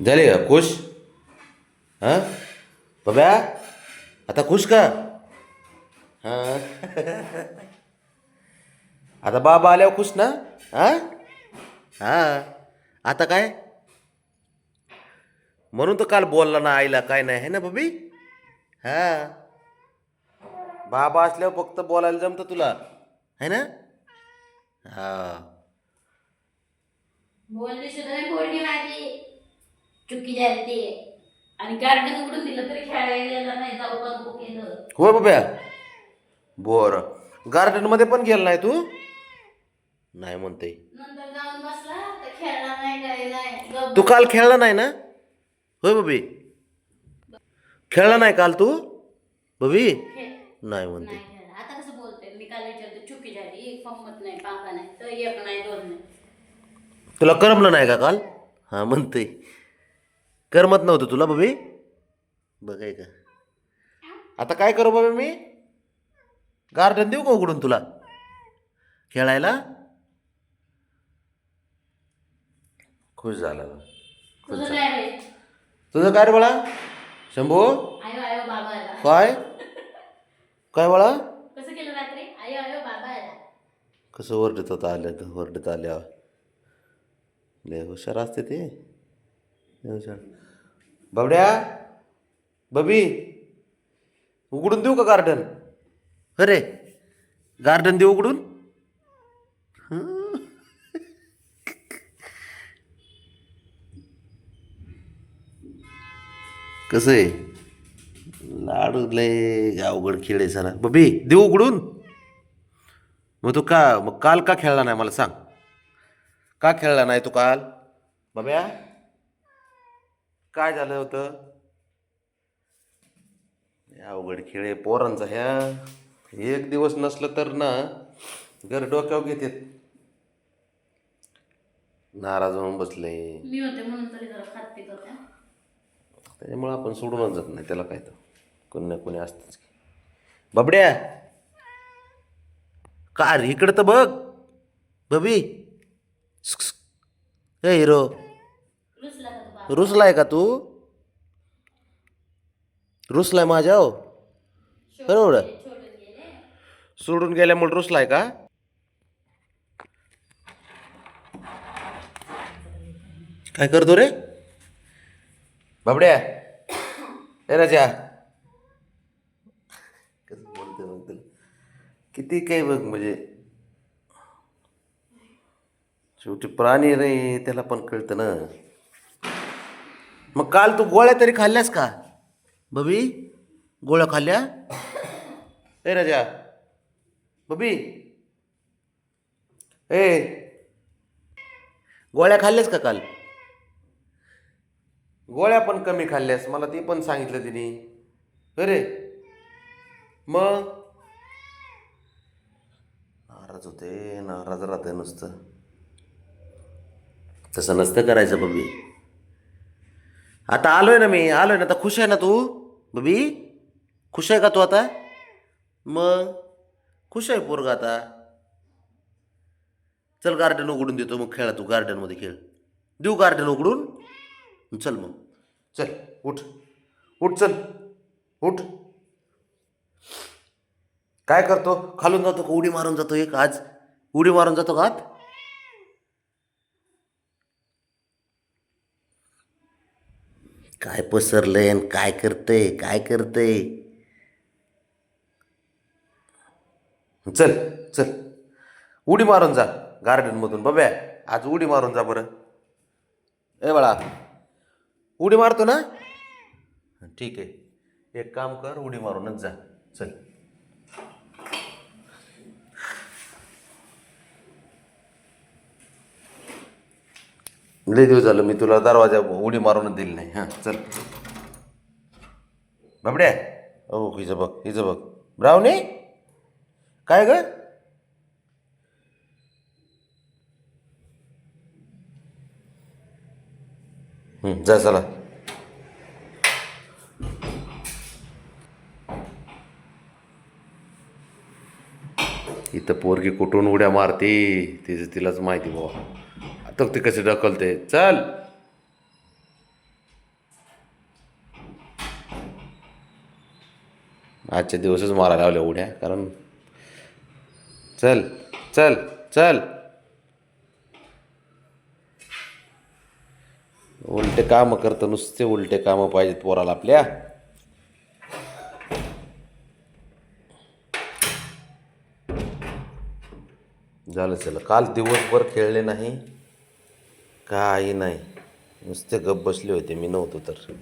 झाले का? खुश? हां? बब्या आता खुश का? हां? आता बाबा आल्यावर खुश ना? हां? हां? आता काय? म्हणून तर काल बोलला ना आईला काय नाही है ना बबी हां? बाबा असल्यावर फक्त बोलायला जमतं तुला है ना? हां. बोलली सुद्धा पोरगी माझी. चुकी झाली ती. आणि गार्डन उघडून दिलं तरी नाही जाऊ नको केलं होय बब्या. बरं. गार्डनमध्ये पण गेला नाही तू? नाही म्हणते नंतर जाऊन बसला तर खेळला नाही काय नाही. गप्प तू काल खेळला नाही ना? होय बबी. खेळला नाही काल तू? बबी? खेळ नाही म्हणते नाही खेळला. आता कसं बोलते मी काल विचारते चुकी झाली एक फंमत नाही पाका नाही तर एक नाही दोन नाही. तुला करमलं नाही का काल? हां म्हणते करमत नव्हतं तुला बबी बघाय का आता काय करू बाबा मी? गार्डन देऊ का उघडून तुला? खेळायला? खुश झाला. खुश तुझं झाला. काय रे? तुझं काय रे बाळा? शंभू? आयो आयो बाबा आला. काय? काय बाळा? कसं केलं रात्री? आयो आयो बाबा आला. कसं ओरडत होता आल्या ओरडत आल्या लय हुशार असते ते. हुशार. बाबड्या बबी उघडून देऊ का गार्डन अरे गार्डन देऊ उघडून? कसं आहे? लाडू लय अवघड खेळ आहे सरा बबी देऊ उघडून? मग तू का मग काल का खेळला नाही? मला सांग. का खेळला नाही तू काल? बब्या काय झालं होतं? अवघड खेळ आहे पोरांचा ह्या. एक दिवस नसलं तर ना घर डोक्यावर घेतात. नाराज होऊन बसले. मी होते म्हणून तरी जरा खात पित होत्या त्याच्यामुळं आपण सोडूनच जात नाही त्याला काय तर. कोणी ना कोणी असतंच की. बाबड्या! का रे इकडं तर बघ. बबी! हे हिरो. रुसलाय का तू? रुसलाय माझ्या हो. बरोबर सोडून गेल्यामुळे रुसलाय का? काय करतो रे? बाबड्या. ए राजा. कसं बोलते मग तुला किती काही बघ म्हणजे. शेवटी प्राणी रे त्याला पण कळतं ना. मग काल तू गोळ्या तरी खाल्ल्यास का? बबी गोळ्या खाल्ल्या? ए राजा. बबी. ए. गोळ्या खाल्ल्यास का काल? गोळ्या पण कमी खाल्ल्यास मला ते पण सांगितलं तिने. अरे. मग? नाराज होते नाराज राहते नुसतं. तसं नसतं करायचं बबी. आता आलोय ना मी आलोय ना. आता खुश आहे ना तू? बबी खुश आहे का तू आता? मग? खुश आहे पोरगा आता. चल गार्डन उघडून देतो मग खेळा तू गार्डनमध्ये खेळ. देऊ गार्डन उघडून? चल मग. चल उठ. उठ चल. उठ. काय करतो? खालून जातो का? उडी मारून जातो एक आज? उडी मारून जातो का आत? काय पसरलंय आणि काय करतंय काय करतंय? चल चल. उडी मारून जा गार्डनमधून बाब्या आज उडी मारून जा बरं. ए बाळा. उडी मारतो ना? ठीक आहे. एक काम कर उडी मारूनच जा. चल. लय दिवस झालं मी तुला दरवाजा उडी मारून दिली नाही. हां चल. बाबड्या. ओ हिचं बघ हिचं बघ. ब्रावणी? काय ग? जा चला. इथं पोरगी कुठून उड्या मारते? तिचं तिलाच माहिती बाबा. तर ते कसे ढकलते? चल. आजच्या दिवसच मारा लावल्या एवढ्या कारण चल चल चल. उलटे कामं करतं नुसते उलटे कामं पाहिजेत पोराला आपल्या. झालं चला. काल दिवसभर खेळले नाही. काही नाही. नुसते गप बसले होते मी नव्हतो तर.